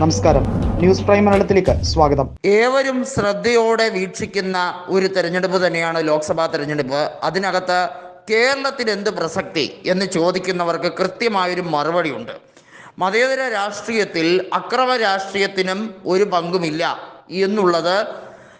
നമസ്കാരം. News prime മലയാളത്തിലേക്ക് സ്വാഗതം. ഏവരും ശ്രദ്ധയോടെ വീക്ഷിക്കുന്ന ഒരു തെരഞ്ഞെടുപ്പ് തന്നെയാണ് ലോക്സഭാ തെരഞ്ഞെടുപ്പ്. അതിനകത്ത് കേരളത്തിൽ എന്ത് പ്രസക്തി എന്ന് ചോദിക്കുന്നവർക്ക് കൃത്യമായൊരു മറുപടിയുണ്ട്. മതേതര രാഷ്ട്രീയത്തിൽ അക്രമ രാഷ്ട്രീയത്തിനും ഒരു പങ്കുമില്ല എന്നുള്ളത്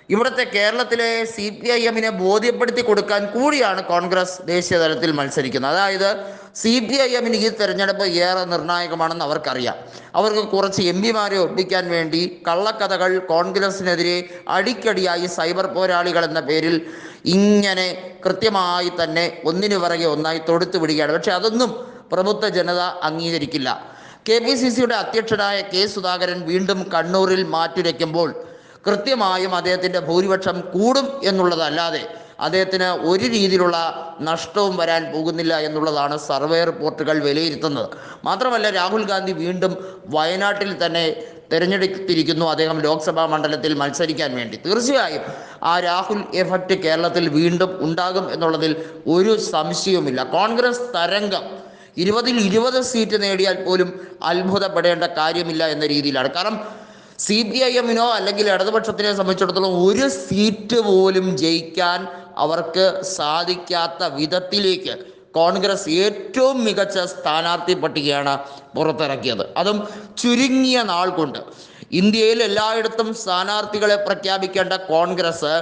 ഇവിടുത്തെ കേരളത്തിലെ സി പി ഐ എമ്മിനെ ബോധ്യപ്പെടുത്തി കൊടുക്കാൻ കൂടിയാണ് കോൺഗ്രസ് ദേശീയ തലത്തിൽ മത്സരിക്കുന്നത്. അതായത് സി പി ഐ എമ്മിന് ഈ തെരഞ്ഞെടുപ്പ് ഏറെ നിർണായകമാണെന്ന് അവർക്കറിയാം. അവർക്ക് കുറച്ച് എം പിമാരെ ഒപ്പിക്കാൻ വേണ്ടി കള്ളക്കഥകൾ കോൺഗ്രസിനെതിരെ അടിക്കടിയായി സൈബർ പോരാളികൾ എന്ന പേരിൽ ഇങ്ങനെ കൃത്യമായി തന്നെ ഒന്നിനു പിറകെ ഒന്നായി തൊടുത്തു വിടുകയാണ്. പക്ഷെ അതൊന്നും പ്രബുദ്ധ ജനത അംഗീകരിക്കില്ല. കെ പി സി സിയുടെ അധ്യക്ഷനായ കെ സുധാകരൻ വീണ്ടും കണ്ണൂരിൽ മാറ്റുരയ്ക്കുമ്പോൾ കൃത്യമായും അദ്ദേഹത്തിന്റെ ഭൂരിപക്ഷം കൂടും എന്നുള്ളതല്ലാതെ അദ്ദേഹത്തിന് ഒരു രീതിയിലുള്ള നഷ്ടവും വരാൻ പോകുന്നില്ല എന്നുള്ളതാണ് സർവേ റിപ്പോർട്ടുകൾ വിലയിരുത്തുന്നത്. മാത്രമല്ല രാഹുൽ ഗാന്ധി വീണ്ടും വയനാട്ടിൽ തന്നെ തിരഞ്ഞെടുത്തിരിക്കുന്നു. അദ്ദേഹം ലോക്സഭാ മണ്ഡലത്തിൽ മത്സരിക്കാൻ വേണ്ടി. തീർച്ചയായും ആ രാഹുൽ എഫക്റ്റ് കേരളത്തിൽ വീണ്ടും ഉണ്ടാകും എന്നുള്ളതിൽ ഒരു സംശയവുമില്ല. കോൺഗ്രസ് തരംഗം ഇരുപതിൽ ഇരുപത് സീറ്റ് നേടിയാൽ പോലും അത്ഭുതപ്പെടേണ്ട കാര്യമില്ല എന്ന രീതിയിലാണ്. കാരണം സി പി ഐ എമ്മിനോ അല്ലെങ്കിൽ ഇടതുപക്ഷത്തിനെ സംബന്ധിച്ചിടത്തോളം ഒരു സീറ്റ് പോലും ജയിക്കാൻ അവർക്ക് സാധിക്കാത്ത വിധത്തിലേക്ക് കോൺഗ്രസ് ഏറ്റവും മികച്ച സ്ഥാനാർത്ഥി പട്ടികയാണ് പുറത്തിറക്കിയത്. അതും ചുരുങ്ങിയ നാൾ കൊണ്ട്. ഇന്ത്യയിൽ എല്ലായിടത്തും സ്ഥാനാർത്ഥികളെ പ്രഖ്യാപിക്കേണ്ട കോൺഗ്രസ്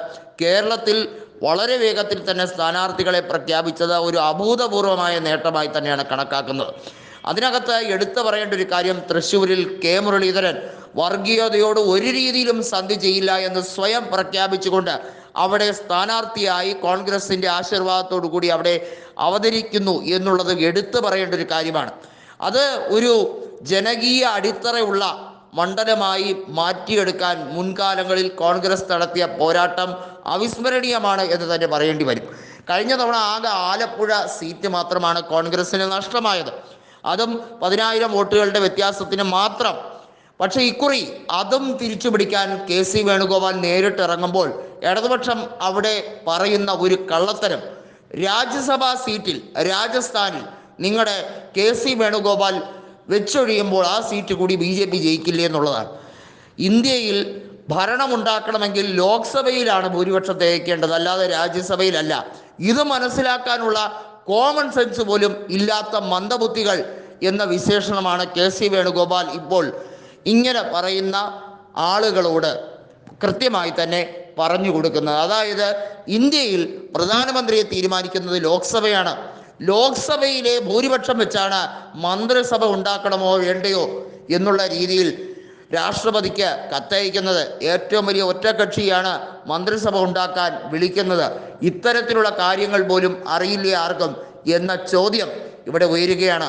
കേരളത്തിൽ വളരെ വേഗത്തിൽ തന്നെ സ്ഥാനാർത്ഥികളെ പ്രഖ്യാപിച്ചത് ഒരു അഭൂതപൂർവമായ നേട്ടമായി തന്നെയാണ് കണക്കാക്കുന്നത്. അതിനകത്ത് എടുത്തു പറയേണ്ട ഒരു കാര്യം തൃശ്ശൂരിൽ കെ മുരളീധരൻ വർഗീയതയോട് ഒരു രീതിയിലും സന്ധി ചെയ്യില്ല എന്ന് സ്വയം പ്രഖ്യാപിച്ചുകൊണ്ട് അവിടെ സ്ഥാനാർത്ഥിയായി കോൺഗ്രസിന്റെ ആശീർവാദത്തോടു കൂടി അവിടെ അവതരിക്കുന്നു എന്നുള്ളത് എടുത്തു പറയേണ്ട ഒരു കാര്യമാണ്. അത് ഒരു ജനകീയ അടിത്തറയുള്ള മണ്ഡലമായി മാറ്റിയെടുക്കാൻ മുൻകാലങ്ങളിൽ കോൺഗ്രസ് നടത്തിയ പോരാട്ടം അവിസ്മരണീയമാണ് എന്ന് തന്നെ പറയേണ്ടി വരും. കഴിഞ്ഞ തവണ ആകെ ആലപ്പുഴ സീറ്റ് മാത്രമാണ് കോൺഗ്രസിന് നഷ്ടമായത്. അതും പതിനായിരം വോട്ടുകളുടെ വ്യത്യാസത്തിന് മാത്രം. പക്ഷേ ഇക്കുറി അതും തിരിച്ചു പിടിക്കാൻ കെ സി വേണുഗോപാൽ നേരിട്ടിറങ്ങുമ്പോൾ ഇടതുപക്ഷം അവിടെ പറയുന്ന ഒരു കള്ളത്തരം. രാജ്യസഭാ സീറ്റിൽ രാജസ്ഥാനിൽ നിങ്ങളുടെ കെ സി വേണുഗോപാൽ വെച്ചൊഴിയുമ്പോൾ ആ സീറ്റ് കൂടി ബി ജെ പി ജയിക്കില്ലേ എന്നുള്ളതാണ്. ഇന്ത്യയിൽ ഭരണമുണ്ടാക്കണമെങ്കിൽ ലോക്സഭയിലാണ് ഭൂരിപക്ഷം തേക്കേണ്ടത് അല്ലാതെ രാജ്യസഭയിലല്ല. ഇത് മനസ്സിലാക്കാനുള്ള കോമൺ സെൻസ് പോലും ഇല്ലാത്ത മന്ദബുദ്ധികൾ എന്ന വിശേഷണമാണ് കെ സി വേണുഗോപാൽ ഇപ്പോൾ ഇങ്ങനെ പറയുന്ന ആളുകളോട് കൃത്യമായി തന്നെ പറഞ്ഞു കൊടുക്കുന്നത്. അതായത് ഇന്ത്യയിൽ പ്രധാനമന്ത്രിയെ തീരുമാനിക്കുന്നത് ലോക്സഭയാണ്. ലോക്സഭയിലെ ഭൂരിപക്ഷം വെച്ചാണ് മന്ത്രിസഭ ഉണ്ടാക്കണമോ വേണ്ടയോ എന്നുള്ള രീതിയിൽ രാഷ്ട്രപതിക്ക് കത്തയക്കുന്നത് ഏറ്റവും വലിയ ഒറ്റക്കക്ഷിയാണ് മന്ത്രിസഭ ഉണ്ടാക്കാൻ വിളിക്കുന്നത്. ഇത്തരത്തിലുള്ള കാര്യങ്ങൾ പോലും അറിയില്ല ആർക്കും എന്ന ചോദ്യം ഇവിടെ ഉയരുകയാണ്.